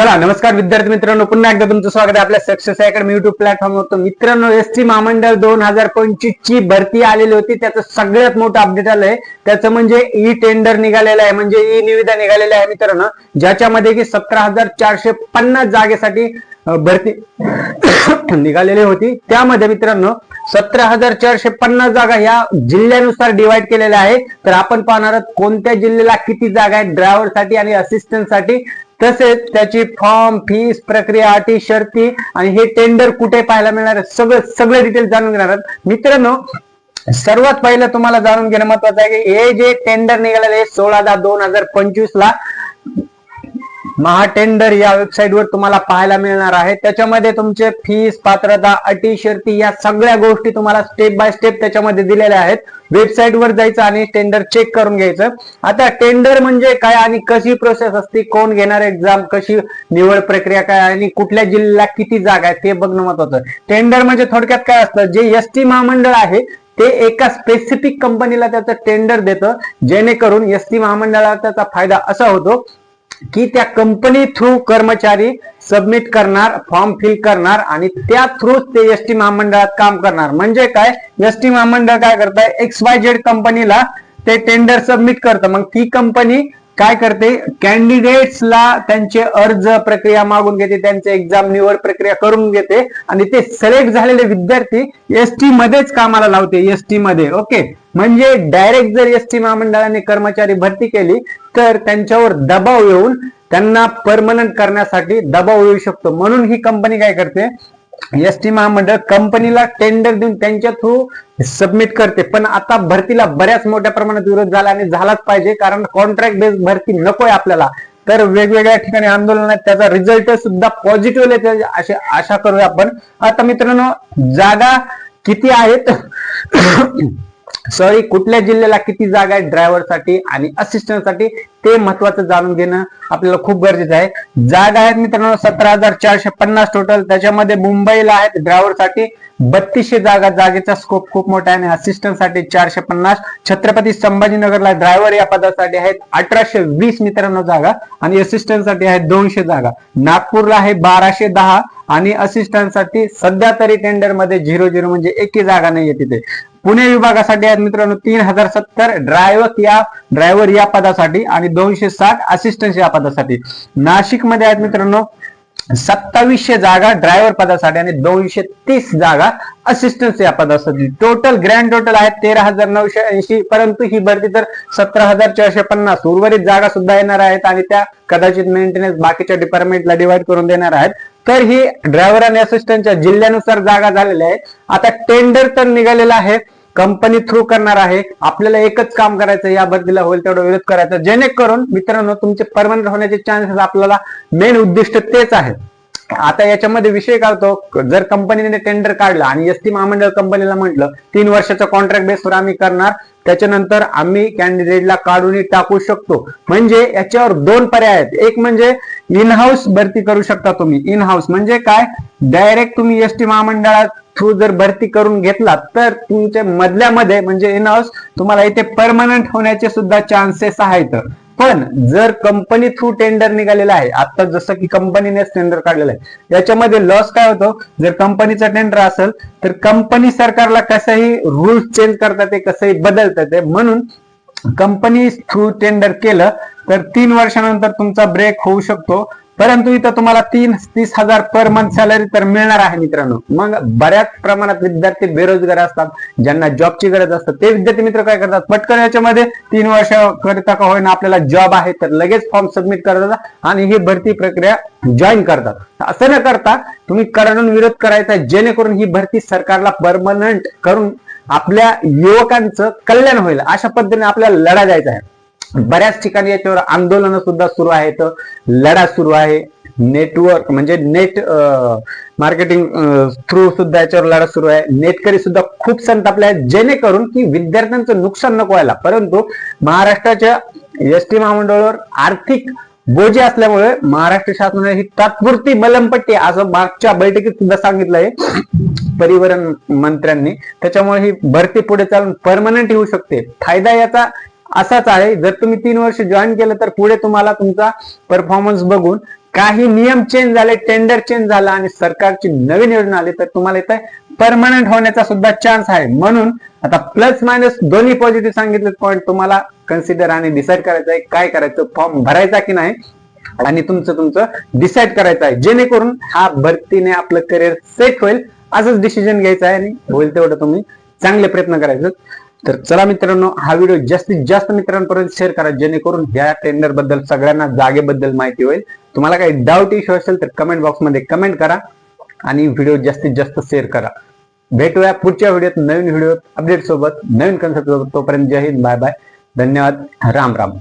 चला नमस्कार विद्यार्थी मित्रांनो पुन्हा एकदा तुमचं स्वागत आहे आपल्या सक्सेस अकॅडमी युट्यूब प्लॅटफॉर्मवर तर मित्रांनो एस टी महामंडळ दोन हजार पंचवीस ची भरती आलेली होती. त्याचं सगळ्यात मोठं अपडेट आलंय त्याचं म्हणजे ई टेंडर निघालेलं आहे म्हणजे ई निविदा निघालेलं आहे मित्रांनो ज्याच्यामध्ये की सतरा हजार चारशे पन्नास जागेसाठी भरती निघालेली होती. त्यामध्ये मित्रांनो सतरा हजार चारशे पन्नास जागा ह्या जिल्ह्यानुसार डिवाइड केलेल्या आहे तर आपण पाहणार आहोत कोणत्या जिल्ह्याला किती जागा आहेत ड्रायव्हरसाठी आणि असिस्टंटसाठी तसेच त्याची फॉर्म फीस प्रक्रिया अटी शर्ती आणि हे टेंडर कुठे पाहायला मिळणार सगळं सगळं सगळे डिटेल जाणून घेणार मित्रांनो सर्वात पहिलं तुम्हाला जाणून घेणं महत्वाचं आहे की हे जे टेंडर निघालेले आहे सोळा दहा दोन हजार पंचवीस ला महाटेंडर या वेबसाईटवर तुम्हाला पाहायला मिळणार आहे. त्याच्यामध्ये तुमचे फीस पात्रता अटी शर्ती या सगळ्या गोष्टी तुम्हाला स्टेप बाय स्टेप त्याच्यामध्ये दिलेल्या आहेत. वेबसाईटवर जायचं आणि टेंडर चेक करून घ्यायचं. आता टेंडर म्हणजे काय आणि कशी प्रोसेस असते कोण घेणार एक्झाम कशी निवड प्रक्रिया काय आणि कुठल्या जिल्ह्याला किती जागा आहे ते बघणं महत्वाचं. टेंडर म्हणजे थोडक्यात काय असतं जे एस टी महामंडळ आहे ते एका स्पेसिफिक कंपनीला त्याचं टेंडर देतं. जेणेकरून एस टी महामंडळाला त्याचा फायदा असा होतो की त्या कंपनी थ्रू कर्मचारी सबमिट करणार फॉर्म फिल करणार आणि त्या थ्रू ते एस टी महामंडळात काम करणार. म्हणजे काय? एस टी महामंडळ काय करताय? एक्स वाय झेड कंपनीला ते टेंडर सबमिट करतं. मग ती कंपनी काय करते? कॅन्डिडेट्सला त्यांचे अर्ज प्रक्रिया मागून घेते त्यांचे एक्झाम निवड प्रक्रिया करून घेते आणि ते सिलेक्ट झालेले विद्यार्थी एस टी मध्येच कामाला लावते एस टी मध्ये. ओके म्हणजे डायरेक्ट जर एस टी महामंडळाने कर्मचारी भरती केली तर त्यांच्यावर दबाव येऊन त्यांना परमनंट करण्यासाठी दबाव येऊ शकतो. म्हणून ही कंपनी काय करते? एस टी महामंडळ कंपनीला टेंडर देऊन त्यांच्या थ्रू सबमिट करते. पण आता भरतीला बऱ्याच मोठ्या प्रमाणात विरोध झाला आणि झालाच पाहिजे कारण कॉन्ट्रॅक्ट बेस भरती नकोय आपल्याला. तर वेगवेगळ्या ठिकाणी आंदोलन आहेत त्याचा रिझल्ट सुद्धा पॉझिटिव्ह येते अशी आशा करूया आपण. आता मित्रांनो जागा किती आहेत? सॉरी कुठल्या जिल्ह्याला किती जागा आहेत ड्रायव्हरसाठी आणि असिस्टंटसाठी ते महत्वाचं जाणून घेणं आपल्याला खूप गरजेचं आहे. जागा आहेत मित्रांनो सतरा हजार चारशे पन्नास टोटल त्याच्यामध्ये मुंबईला आहेत ड्रायव्हरसाठी बत्तीसशे जागा. जागेचा स्कोप खूप मोठा आहे आणि असिस्टंटसाठी चारशे पन्नास. छत्रपती संभाजीनगरला ड्रायव्हर या पदासाठी आहेत अठराशे वीस मित्रांनो जागा आणि असिस्टंटसाठी आहेत दोनशे जागा. नागपूरला आहे बाराशे दहा आणि असिस्टंटसाठी सध्या तरी टेंडरमध्ये झिरो झिरो म्हणजे एकही जागा नाहीये तिथे. पुणे विभागासाठी आहेत मित्रांनो तीन हजार सत्तर ड्रायव्हर या ड्रायव्हर या पदासाठी आणि दोनशे साठ असिस्टंट या पदासाठी. नाशिकमध्ये आहेत मित्रांनो सत्तावीसशे जागा ड्रायव्हर पदासाठी आणि दोनशे तीस जागा असिस्टंट या पदासाठी. टोटल ग्रँड टोटल आहेत तेरा हजार नऊशे ऐंशी परंतु ही भरती तर सतरा हजार चारशे पन्नास. उर्वरित जागा सुद्धा येणार आहेत आणि त्या कदाचित मेंटेनन्स बाकीच्या डिपार्टमेंटला डिवाइड करून देणार आहेत. तर ही ड्रायव्हर आणि असिस्टंटच्या जिल्ह्यानुसार जागा झालेल्या आहेत. आता टेंडर तर निघालेला आहे. कंपनी थ्रू करणार आहे. आपल्याला एकच काम करायचं या भरतीला होईल तेवढा विरोध करायचा जेणेकरून मित्रांनो तुमचे परमनंट होण्याचे चान्सेस आपल्याला मेन उद्दिष्ट तेच आहे. आता याच्यामध्ये विषय काढतो जर कंपनीने टेंडर काढला आणि एस टी महामंडळ कंपनीला म्हटलं तीन वर्षाचा कॉन्ट्रॅक्ट बेसवर आम्ही करणार त्याच्यानंतर आम्ही कॅन्डिडेटला काढून टाकू शकतो. म्हणजे याच्यावर दोन पर्याय आहेत. एक म्हणजे इन हाऊस भरती करू शकता तुम्ही. इन हाऊस म्हणजे काय? डायरेक्ट तुम्ही एस टी महामंडळात थ्रू जर भरती करून घेतला तर तुमच्या मधल्यामध्ये म्हणजे इन हाऊस तुम्हाला इथे परमनंट होण्याचे सुद्धा चान्सेस आहेत. पण जर कंपनी थ्रू टेंडर निघालेला आहे आता जसं की कंपनीनेच टेंडर काढलेलं आहे याच्यामध्ये लॉस काय होतो? जर कंपनीचा टेंडर असेल तर कंपनी सरकारला कसंही रूल्स चेंज करतात ते कसंही बदलतात ते. म्हणून कंपनी थ्रू टेंडर केलं तर तीन वर्षानंतर तुमचा ब्रेक होऊ शकतो. परंतु इथं तुम्हाला तीन तीस हजार पर मंथ सॅलरी तर मिळणार आहे मित्रांनो. मग बऱ्याच प्रमाणात विद्यार्थी बेरोजगार असतात ज्यांना जॉबची गरज असते. ते विद्यार्थी मित्र काय करतात? पटकन याच्यामध्ये तीन वर्ष करता का होईना आपल्याला जॉब आहे तर लगेच फॉर्म सबमिट करतात आणि ही भरती प्रक्रिया जॉईन करतात. असं न करता तुम्ही कडाडून विरोध करायचा जेणेकरून ही भरती सरकारला परमनंट करून आपल्या युवकांचं कल्याण होईल अशा पद्धतीने आपल्याला लढा द्यायचा आहे. बऱ्याच ठिकाणी याच्यावर आंदोलन सुद्धा सुरू आहेत. लढा सुरू आहे. नेटवर्क म्हणजे नेट मार्केटिंग थ्रू सुद्धा याच्यावर लढा सुरू आहे. नेटकरी सुद्धा खूप संतापले आहेत. जेणेकरून की विद्यार्थ्यांचं नुकसान नको व्हायला. परंतु महाराष्ट्राच्या एस टी महामंडळावर आर्थिक बोजे असल्यामुळे महाराष्ट्र शासनाने ही तात्पुरती मलमपट्टी असं मागच्या बैठकीत सुद्धा सांगितलं आहे परिवहन मंत्र्यांनी. त्याच्यामुळे ही भरती पुढे चालून परमनंट येऊ शकते. फायदा याचा असाच आहे. जर तुम्ही तीन वर्ष जॉईन केलं तर पुढे तुम्हाला तुमचा परफॉर्मन्स बघून काही नियम चेंज झाले टेंडर चेंज झाला आणि सरकारची नवीन योजना आली तर तुम्हाला इथे परमनंट होण्याचा सुद्धा चान्स आहे. म्हणून आता प्लस मायनस दोन्ही पॉझिटिव्ह सांगितले पॉईंट तुम्हाला कन्सिडर आणि डिसाईड करायचं आहे काय करायचं फॉर्म भरायचा की नाही आणि तुमचं तुमचं डिसाईड करायचं आहे. जेणेकरून हा भरतीने आपलं करिअर सेट होईल. असंच डिसिजन घ्यायचं आहे आणि होईल तेवढं तुम्ही चांगले प्रयत्न करायचं. तर चला मित्रांनो हा व्हिडिओ जास्तीत जास्त मित्रांपर्यंत शेअर करा जेणेकरून या टेंडरबद्दल सगळ्यांना जागेबद्दल माहिती होईल. तुम्हाला काही डाऊट इश्यू असेल तर कमेंट बॉक्समध्ये कमेंट करा आणि व्हिडिओ जास्तीत जास्त शेअर करा. भेटूया पुढच्या व्हिडिओत नवीन व्हिडिओ अपडेट सोबत नवीन कन्सेप्ट सोबत. तोपर्यंत जय हिंद बाय बाय धन्यवाद. राम राम.